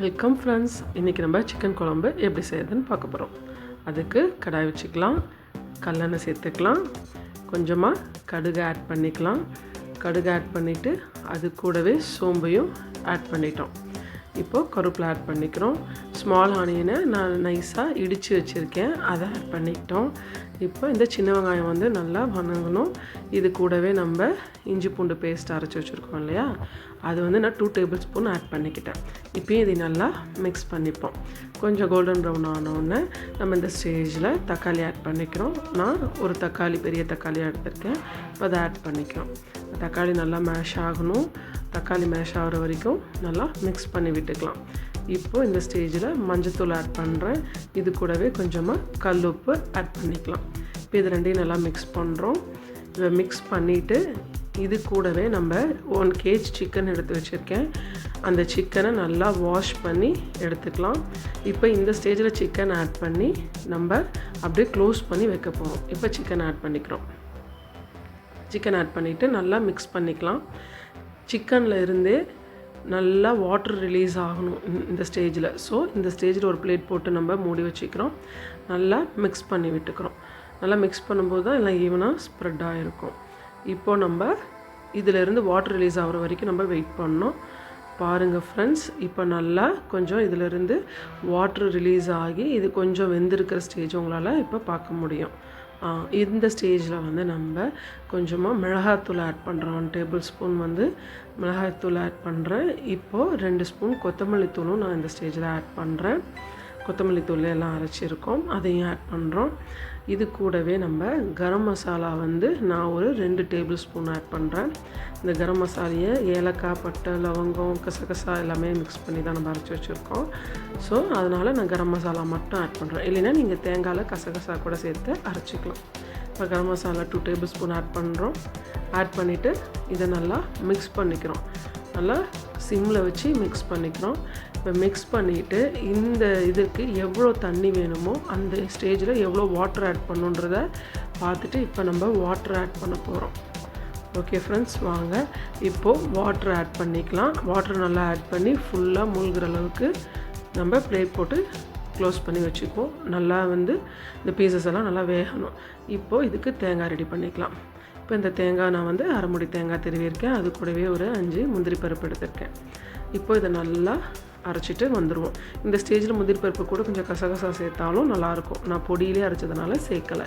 Welcome friends இன்றைக்கி நம்ம chicken குழம்பு எப்படி செய்யறதுன்னு பார்க்க போகிறோம் அதுக்கு கடாய் வச்சுக்கலாம் கல்லெண்ணெய் சேர்த்துக்கலாம் கொஞ்சமாக கடுகு ஆட் பண்ணிக்கலாம். கடுகு ஆட் பண்ணிவிட்டு அது கூடவே சோம்பையும் ஆட் பண்ணிட்டோம். இப்போது கருப்பில் ஆட் பண்ணிக்கிறோம். ஸ்மால் ஆனியனை நான் நைஸாக இடித்து வச்சுருக்கேன். அதை ஆட் பண்ணிக்கிட்டோம் இப்போ இந்த சின்ன வெங்காயம் வந்து நல்லா வணங்கணும். இது கூடவே நம்ம இஞ்சி பூண்டு பேஸ்ட் அரைச்சி வச்சுருக்கோம் இல்லையா? அது வந்து நான் டூ டேபிள் ஸ்பூன் ஆட் பண்ணிக்கிட்டேன். இப்போயும் இதை நல்லா மிக்ஸ் பண்ணிப்போம். கொஞ்சம் கோல்டன் ப்ரௌன் ஆனோடனே நம்ம இந்த ஸ்டேஜில் தக்காளி ஆட் பண்ணிக்கிறோம். நான் ஒரு தக்காளி பெரிய தக்காளி எடுத்திருக்கேன். இப்போ அதை ஆட் பண்ணிக்கிறோம். தக்காளி நல்லா மேஷ் ஆகணும். தக்காளி மேஷ் ஆகிற வரைக்கும் நல்லா மிக்ஸ் பண்ணி விட்டுக்கலாம். இப்போது இந்த ஸ்டேஜில் மஞ்சத்தூள் ஆட் பண்ணுறேன் இது கூடவே கொஞ்சமாக கல் உப்பு ஆட் பண்ணிக்கலாம். இப்போ இது ரெண்டையும் நல்லா மிக்ஸ் பண்ணுறோம் இதை மிக்ஸ் பண்ணிவிட்டு இது கூடவே நம்ம ஒன் கேஜ் சிக்கன் எடுத்து வச்சுருக்கேன். அந்த சிக்கனை நல்லா வாஷ் பண்ணி எடுத்துக்கலாம். இப்போ இந்த ஸ்டேஜில் சிக்கன் ஆட் பண்ணி நம்ம அப்படியே க்ளோஸ் பண்ணி வைக்க போகிறோம் இப்போ சிக்கன் ஆட் பண்ணிக்கிறோம். சிக்கன் ஆட் பண்ணிவிட்டு நல்லா மிக்ஸ் பண்ணிக்கலாம். சிக்கனில் இருந்தே நல்லா வாட்டர் ரிலீஸ் ஆகணும் இந்த ஸ்டேஜில் ஸோ இந்த ஸ்டேஜில் ஒரு பிளேட் போட்டு நம்ம மூடி வச்சுக்கிறோம். நல்லா மிக்ஸ் பண்ணி விட்டுக்கிறோம். நல்லா மிக்ஸ் பண்ணும்போது தான் எல்லாம் ஈவனாக ஸ்ப்ரெட் ஆகிருக்கும் இப்போது நம்ம இதிலேருந்து வாட்டர் ரிலீஸ் ஆகிற வரைக்கும் நம்ம வெயிட் பண்ணோம். பாருங்கள் ஃப்ரெண்ட்ஸ் இப்போ நல்லா கொஞ்சம் இதிலேருந்து வாட்ரு ரிலீஸ் ஆகி இது கொஞ்சம் வெந்திருக்கிற ஸ்டேஜ் உங்களால் இப்போ பார்க்க முடியும். இந்த ஸ்டேஜில் வந்து நம்ம கொஞ்சமாக மிளகாத்தூள் ஆட் பண்ணுறோம் ஒன் டேபிள் ஸ்பூன் வந்து மிளகாய்த்தூள் ஆட் பண்ணுறேன் இப்போது ரெண்டு ஸ்பூன் கொத்தமல்லி தூளும் நான் இந்த ஸ்டேஜில் ஆட் பண்ணுறேன் கொத்தமல்லி தூள் எல்லாம் அரைச்சிருக்கோம். அதையும் ஆட் பண்ணுறோம் இது கூடவே நம்ம கரம் மசாலா வந்து நான் ஒரு ரெண்டு டேபிள் ஸ்பூன் ஆட் பண்ணுறேன் இந்த கரம் மசாலையை ஏலக்காய் பட்டை லவங்கம் கசகசா எல்லாமே மிக்ஸ் பண்ணி தான் நம்ம அரைச்சி வச்சுருக்கோம். ஸோ அதனால் நான் கரம் மசாலா மட்டும் ஆட் பண்ணுறேன் இல்லைன்னா நீங்கள் தேங்காயில் கசகசா கூட சேர்த்து அரைச்சிக்கலாம். இப்போ garam masala two tablespoon add பண்ணுறோம் ஆட் பண்ணிவிட்டு இதை நல்லா மிக்ஸ் பண்ணிக்கிறோம். நல்லா சிம்மில் வச்சு மிக்ஸ் பண்ணிக்கிறோம். இப்போ மிக்ஸ் பண்ணிவிட்டு இந்த இதுக்கு எவ்வளோ தண்ணி வேணுமோ அந்த ஸ்டேஜில் எவ்வளோ வாட்டர் ஆட் பண்ணுன்றத பார்த்துட்டு இப்போ நம்ம வாட்டர் ஆட் பண்ண போகிறோம் ஓகே ஃப்ரெண்ட்ஸ் வாங்க. இப்போது வாட்டர் ஆட் பண்ணிக்கலாம். வாட்டர் நல்லா ஆட் பண்ணி ஃபுல்லாக மூழ்கிற அளவுக்கு நம்ம பிளேட் போட்டு க்ளோஸ் பண்ணி வச்சுப்போம் நல்லா வந்து இந்த பீசஸ் எல்லாம் நல்லா வேகணும். இப்போது இதுக்கு தேங்காய் ரெடி பண்ணிக்கலாம். இப்போ இந்த தேங்காய் நான் வந்து அரைமுடி தேங்காய் திருவியிருக்கேன். அது கூடவே ஒரு அஞ்சு முந்திரி பருப்பு எடுத்திருக்கேன். இப்போ இதை நல்லா அரைச்சிட்டு வந்துடுவோம் இந்த ஸ்டேஜில் முந்திரி பருப்பு கூட கொஞ்சம் கசகசா சேர்த்தாலும் நல்லாயிருக்கும். நான் பொடியிலே அரைச்சதுனால சேர்க்கலை.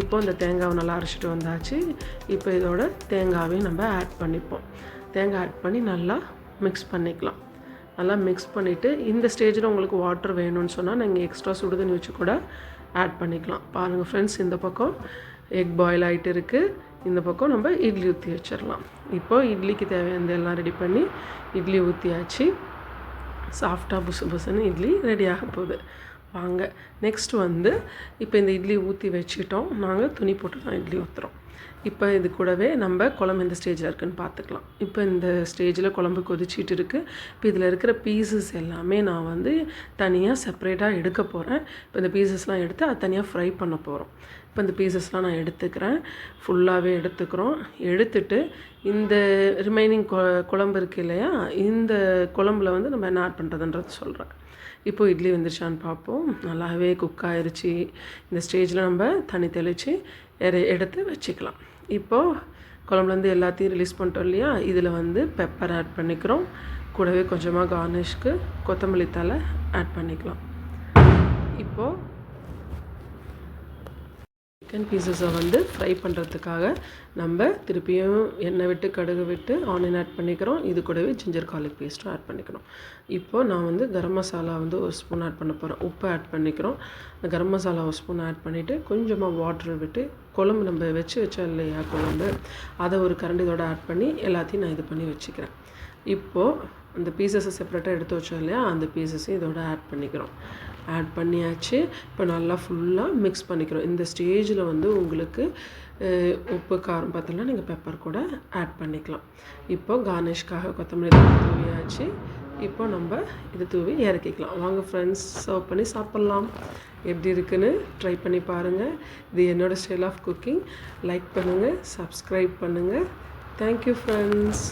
இப்போ இந்த தேங்காவை நல்லா அரைச்சிட்டு வந்தாச்சு. இப்போ இதோட தேங்காவையும் நம்ம ஆட் பண்ணிப்போம். தேங்காய் ஆட் பண்ணி நல்லா மிக்ஸ் பண்ணிக்கலாம். நல்லா மிக்ஸ் பண்ணிவிட்டு இந்த ஸ்டேஜில் உங்களுக்கு வாட்டர் வேணும்னு சொன்னால் நீங்கள் எக்ஸ்ட்ரா சுடுதண்ணி வச்சு கூட ஆட் பண்ணிக்கலாம். பாருங்கள் ஃப்ரெண்ட்ஸ் இந்த பக்கம் எக் பாயில் ஆகிட்டு இருக்குது இந்த பக்கம் நம்ம இட்லி ஊற்றி வச்சிடலாம். இப்போ இட்லிக்கு தேவையானது எல்லாம் ரெடி பண்ணி இட்லி ஊற்றியாச்சு சாஃப்டாக புசு புசுன்னு இட்லி ரெடி போகுது. வாங்க நெக்ஸ்ட் வந்து இப்போ இந்த இட்லி ஊற்றி வச்சுட்டோம் நாங்கள் துணி போட்டு தான் இட்லி ஊற்றுறோம் இப்போ இது கூடவே நம்ம குழம்பு எந்த ஸ்டேஜில் இருக்குதுன்னு பார்த்துக்கலாம். இப்போ இந்த ஸ்டேஜில் குழம்பு கொதிச்சிட்டு இருக்குது இப்போ இதில் இருக்கிற பீசஸ் எல்லாமே நான் வந்து தனியாக செப்பரேட்டாக எடுக்க போகிறேன் இப்போ இந்த பீசஸ்லாம் எடுத்து அது தனியாக ஃப்ரை பண்ண போகிறோம் இப்போ இந்த பீசஸ்லாம் நான் எடுத்துக்கிறேன். ஃபுல்லாகவே எடுத்துக்கிறோம். எடுத்துட்டு இந்த ரிமைனிங் குழம்பு இருக்குது இல்லையா? இந்த குழம்புல வந்து நம்ம என்ன ஆட் பண்ணுறதுன்றது சொல்கிறேன் இப்போது இட்லி வந்துருச்சான்னு பார்ப்போம். நல்லாவே குக் ஆயிடுச்சு இந்த ஸ்டேஜில் நம்ம தண்ணி தெளித்து எடுத்து வச்சுக்கலாம். இப்போது குழம்புலேருந்து எல்லாத்தையும் ரிலீஸ் பண்ணிட்டோம் இல்லையா? இதில் வந்து பெப்பர் ஆட் பண்ணிக்கிறோம். கூடவே கொஞ்சமாக கார்னிஷ்க்கு கொத்தமல்லி தலை ஆட் பண்ணிக்கலாம். இப்போது சிக்கன் பீசஸை வந்து ஃப்ரை பண்ணுறதுக்காக நம்ம திருப்பியும் எண்ணெய் விட்டு கடுகு விட்டு ஆனியன் ஆட் பண்ணிக்கிறோம். இது கூடவே ஜிஞ்சர் கார்லிக் பேஸ்ட்டும் ஆட் பண்ணிக்கிறோம் இப்போது நான் வந்து கரம் மசாலா வந்து ஒரு ஸ்பூன் ஆட் பண்ண போகிறேன் உப்பு ஆட் பண்ணிக்கிறோம். கரம் மசாலா ஒரு ஸ்பூன் ஆட் பண்ணிவிட்டு கொஞ்சமாக வாட்டர் விட்டு குழம்பு நம்ம வச்சு வச்சோம் இல்லையா குழம்பு அதை ஒரு கரண்டி ஆட் பண்ணி எல்லாத்தையும் நான் இது பண்ணி வச்சுக்கிறேன். இப்போது அந்த பீசஸை செப்பரேட்டாக எடுத்து வச்சோம் இல்லையா அந்த பீசஸையும் இதோட ஆட் பண்ணிக்கிறோம். ஆட் பண்ணியாச்சு. இப்போ நல்லா ஃபுல்லாக மிக்ஸ் பண்ணிக்கிறோம். இந்த ஸ்டேஜில் வந்து உங்களுக்கு உப்பு காரம் பார்த்தோம்னா நீங்கள் பெப்பர் கூட ஆட் பண்ணிக்கலாம். இப்போது கார்னிஷ்காக கொத்தமல்லி தூவியாச்சு இப்போ நம்ம இது தூவி இறக்கிக்கலாம். வாங்க ஃப்ரெண்ட்ஸ் சர்வ் பண்ணி சாப்பிட்லாம். எப்படி இருக்குன்னு ட்ரை பண்ணி பாருங்கள் இது என்னோடய ஸ்டைல் ஆஃப் குக்கிங் லைக் பண்ணுங்கள் சப்ஸ்கிரைப் பண்ணுங்கள் தேங்க்யூ ஃப்ரெண்ட்ஸ்